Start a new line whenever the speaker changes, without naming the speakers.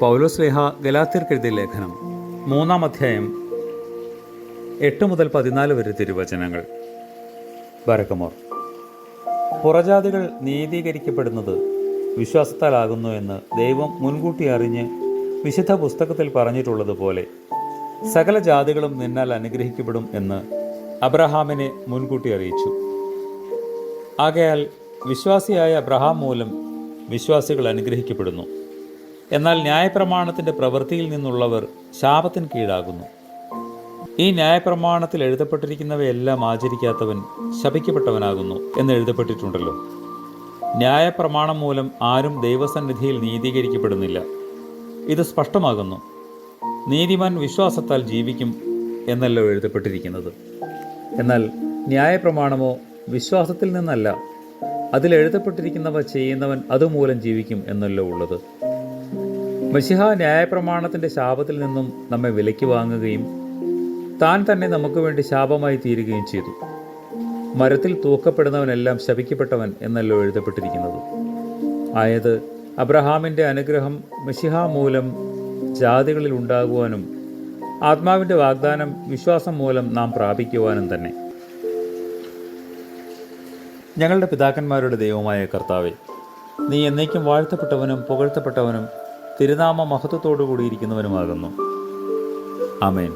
പൗലോസ്ലേഹ ഗലാത്തിർക്കെഴുതിയ ലേഖനം മൂന്നാം അധ്യായം എട്ട് മുതൽ പതിനാല് വരെ തിരുവചനങ്ങൾ. ബരക്കമോർ പുറജാതികൾ നീതീകരിക്കപ്പെടുന്നത് വിശ്വാസത്താലാകുന്നു എന്ന് ദൈവം മുൻകൂട്ടി അറിഞ്ഞ് വിശുദ്ധ പുസ്തകത്തിൽ പറഞ്ഞിട്ടുള്ളതുപോലെ സകല ജാതികളും നിന്നാൽ അനുഗ്രഹിക്കപ്പെടും എന്ന് അബ്രഹാമിനെ മുൻകൂട്ടി അറിയിച്ചു. ആകയാൽ വിശ്വാസിയായ അബ്രഹാം മൂലം വിശ്വാസികൾ അനുഗ്രഹിക്കപ്പെടുന്നു. എന്നാൽ ന്യായപ്രമാണത്തിന്റെ പ്രവൃത്തിയിൽ നിന്നുള്ളവർ ശാപത്തിന് കീഴാകുന്നു. ഈ ന്യായപ്രമാണത്തിൽ എഴുതപ്പെട്ടിരിക്കുന്നവയെല്ലാം ആചരിക്കാത്തവൻ ശപിക്കപ്പെട്ടവനാകുന്നു എന്ന് എഴുതപ്പെട്ടിട്ടുണ്ടല്ലോ. ന്യായപ്രമാണം മൂലം ആരും ദൈവസന്നിധിയിൽ നീതീകരിക്കപ്പെടുന്നില്ല. ഇത് സ്പഷ്ടമാകുന്നു. നീതിമാൻ വിശ്വാസത്താൽ ജീവിക്കും എന്നല്ലോ എഴുതപ്പെട്ടിരിക്കുന്നത്. എന്നാൽ ന്യായപ്രമാണമോ വിശ്വാസത്തിൽ നിന്നല്ല. അതിൽ എഴുതപ്പെട്ടിരിക്കുന്നവ ചെയ്യുന്നവൻ അതുമൂലം ജീവിക്കും എന്നല്ലോ ഉള്ളത്. മഷിഹ ന്യായപ്രമാണത്തിന്റെ ശാപത്തിൽ നിന്നും നമ്മെ വിലയ്ക്ക് വാങ്ങുകയും താൻ തന്നെ നമുക്ക് വേണ്ടി ശാപമായി തീരുകയും ചെയ്തു. മരത്തിൽ തൂക്കപ്പെടുന്നവനെല്ലാം ശപിക്കപ്പെട്ടവൻ എന്നല്ലോ എഴുതപ്പെട്ടിരിക്കുന്നത്. ആയത് അബ്രഹാമിന്റെ അനുഗ്രഹം മഷിഹ മൂലം ജാതികളിൽ ഉണ്ടാകുവാനും ആത്മാവിന്റെ വാഗ്ദാനം വിശ്വാസം മൂലം നാം പ്രാപിക്കുവാനും തന്നെ. ഞങ്ങളുടെ പിതാക്കന്മാരുടെ ദൈവമായ കർത്താവെ നീ എന്നേക്കും വാഴ്ത്തപ്പെട്ടവനും പുകഴ്ത്തപ്പെട്ടവനും തിരുനാമ മഹത്വത്തോടു കൂടിയിരിക്കുന്നവനുമാകുന്നു ആമേൻ.